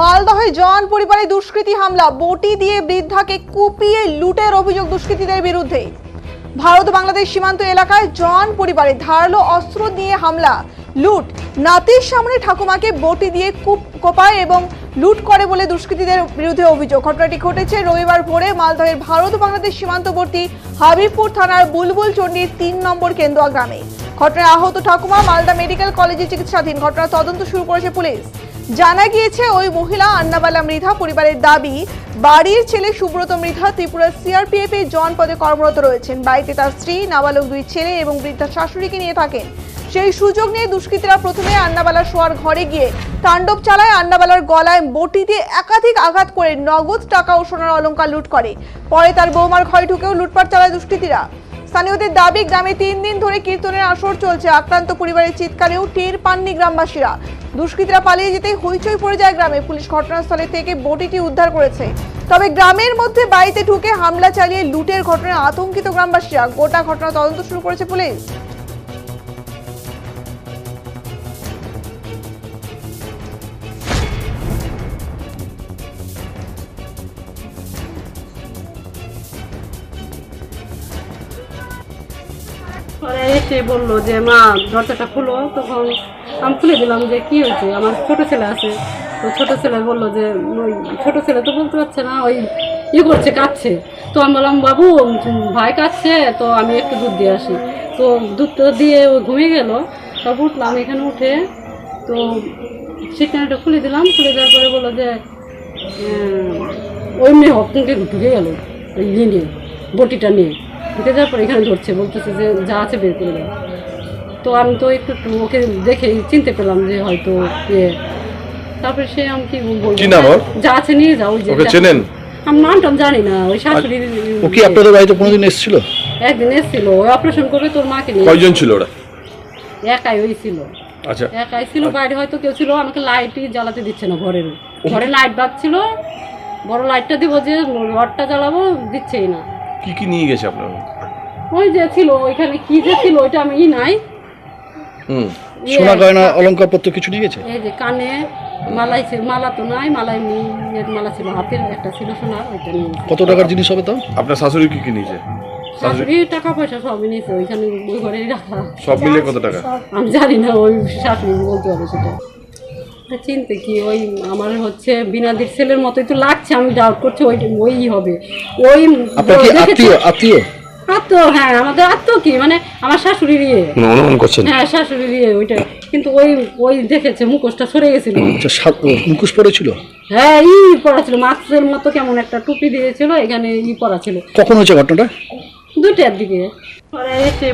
মালদহে জন পরিবারে দুষ্কৃতী হামলা, বটি দিয়ে বৃদ্ধাকে কুপিয়ে লুটের অভিযোগ দুষ্কৃতীদের বিরুদ্ধে। ভারত বাংলাদেশ সীমান্ত এলাকায় জন পরিবারে ধারালো অস্ত্র দিয়ে হামলা। লুট, নাতির সামনে ঠাকুমাকে বটি দিয়ে কূপ, কোপায় এবং লুট করে বলে দুষ্কৃতীদের বিরুদ্ধে অভিযোগ। ঘটনাটি ঘটেছে রবিবার ভোরে মালদহের ভারত বাংলাদেশ সীমান্তবর্তী হাবিবপুর থানার বুলবুল চণ্ডীর তিন নম্বর কেন্দুয়া গ্রামে। ঘটনায় আহত ঠাকুমা মালদা মেডিকেল কলেজে চিকিৎসাধীন। ঘটনার তদন্ত শুরু করেছে পুলিশ। জানা গিয়েছে, ওই মহিলা আন্নাবালা মৃধা পরিবারের দাবি, বাড়ির ছেলে সুব্রত মৃধা ত্রিপুরা সিআরপিএফ এর জন পদে কর্মরত রয়েছেন। বাড়িতে তার স্ত্রী, নাবালক দুই ছেলে এবং বৃদ্ধা শাশুড়িকে নিয়ে থাকেন। সেই সুযোগ নিয়ে দুষ্কৃতীরা প্রথমে আন্নাবালা শোয়ার ঘরে গিয়ে তাণ্ডব চালায়। আন্নাবালার গলায় বটি দিয়ে একাধিক আঘাত করে নগদ টাকা ও সোনার অলঙ্কার লুট করে। পরে তার বৌমার ঘরে ঢুকেও লুটপাট চালায় দুষ্কৃতীরা। স্থানীয়দের দাবি, গ্রামে তিন দিন ধরে কীর্তনের আসর চলছে। আক্রান্ত পরিবারের চিৎকারেও টের পাননি গ্রামবাসীরা। দুষ্কৃতীরা পালিয়ে যেতে হইচই পড়ে যায় গ্রামে। পুলিশ ঘটনাস্থলে থেকে বটিটি উদ্ধার করেছে। তবে গ্রামের মধ্যে বাড়িতে ঢুকে হামলা চালিয়ে লুটের ঘটনায় আতঙ্কিত গ্রামবাসীরা। গোটা ঘটনা তদন্ত শুরু করেছে পুলিশ। এসে বলল যে, মা, দরজাটা খুলো। তখন আমি খুলে দিলাম যে, কি হয়েছে? আমার ছোট ছেলে আছে। তো ছোট ছেলে বলল যে, ওই ছোট ছেলে তো বলতে পারছে না, ওই ই করছে, কাঁদছে। তো আমি বললাম, বাবু ভাই কাঁদছে তো আমি একটু দুধ দিয়ে আসি। তো দুধটা দিয়ে ও ঘুমিয়ে গেল। তারপর উঠলাম এখানে উঠে। তো সেখানেটা খুলে দিলাম। খুলে দেওয়ার পরে বলল যে ওই মেয়ে হপকে ঢুকে গেল ওই ইয়ে নিয়ে, বটিটা নিয়ে। ঢুকে যাওয়ার পর এখানে ধরছে বলতেছে যে যা আছে বের করে দাও। তো আমি তো একটু একটু ওকে দেখে চিনতে পেলাম যে হয়তো ইয়ে। তারপরে সে আমি কি বলব? নাম? যা আছে নিয়ে যাও যে চেনেন? আমি নামটাম জানি না ওই শাশুড়ির ও কি আপনাদের বাড়িতে কোনোদিন এসেছিল? একদিন এসেছিল ওই অপারেশন করে তোর মাকে নিয়ে। কয়জন ছিল ওরা? একাই ওই ছিল। আচ্ছা। একাই ছিল বাইরে হয়তো কেউ ছিল আমাকে লাইটই জ্বালাতে দিচ্ছে না ঘরের। ঘরে লাইট বাজছিল বড় লাইটটা দিব যে রডটা জ্বালাবো দিচ্ছেই না। কি কি নিয়ে গেছে আপনার? ওই যে ছিল ওইখানে কি যে ছিল ওইটা আমি ই নাই। হুম। সোনা গয়না অলঙ্কারপত্র কিছু নিয়ে গেছে? এই যে কানে মালাই ছিল মালা তো নাই মালাই নেই এর মালা ছিল হাতের একটা ছিল সোনার ওইটা নিয়ে কত টাকার জিনিস হবে তাও আপনার শাশুড়ি কি কি নিয়েছে? শাশুড়ি টাকা পয়সা সবই নিয়েছে ওইখানে ওই ঘরেই রাখা। সব মিলে কত টাকা? আমি জানি না ওই শাশুড়ি বলতে পারে সেটা। চিনতে কি ওই আমার হচ্ছে বিনাদির ছেলের মতোই তো লাগছে আমি ডাউট করছি ওই ওই হবে। ওই আত্মীয় আত্মীয়? হ্যাঁ আমাদের আত্মীয় কি মানে আমার শাশুড়ির ইয়ে। অনুমান করছেন? হ্যাঁ শাশুড়ির ইয়ে ওইটা। কিন্তু ওই ওই দেখেছে মুখোশটা সরে গেছিল। আচ্ছা মুখোশ পড়েছিল হ্যাঁ ই পড়া ছিল মাস্কের মতো কেমন একটা টুপি দিয়েছিল এখানে ই পড়া ছিল। কখন হয়েছে ঘটনাটা? দুটার দিকে। পরে এসে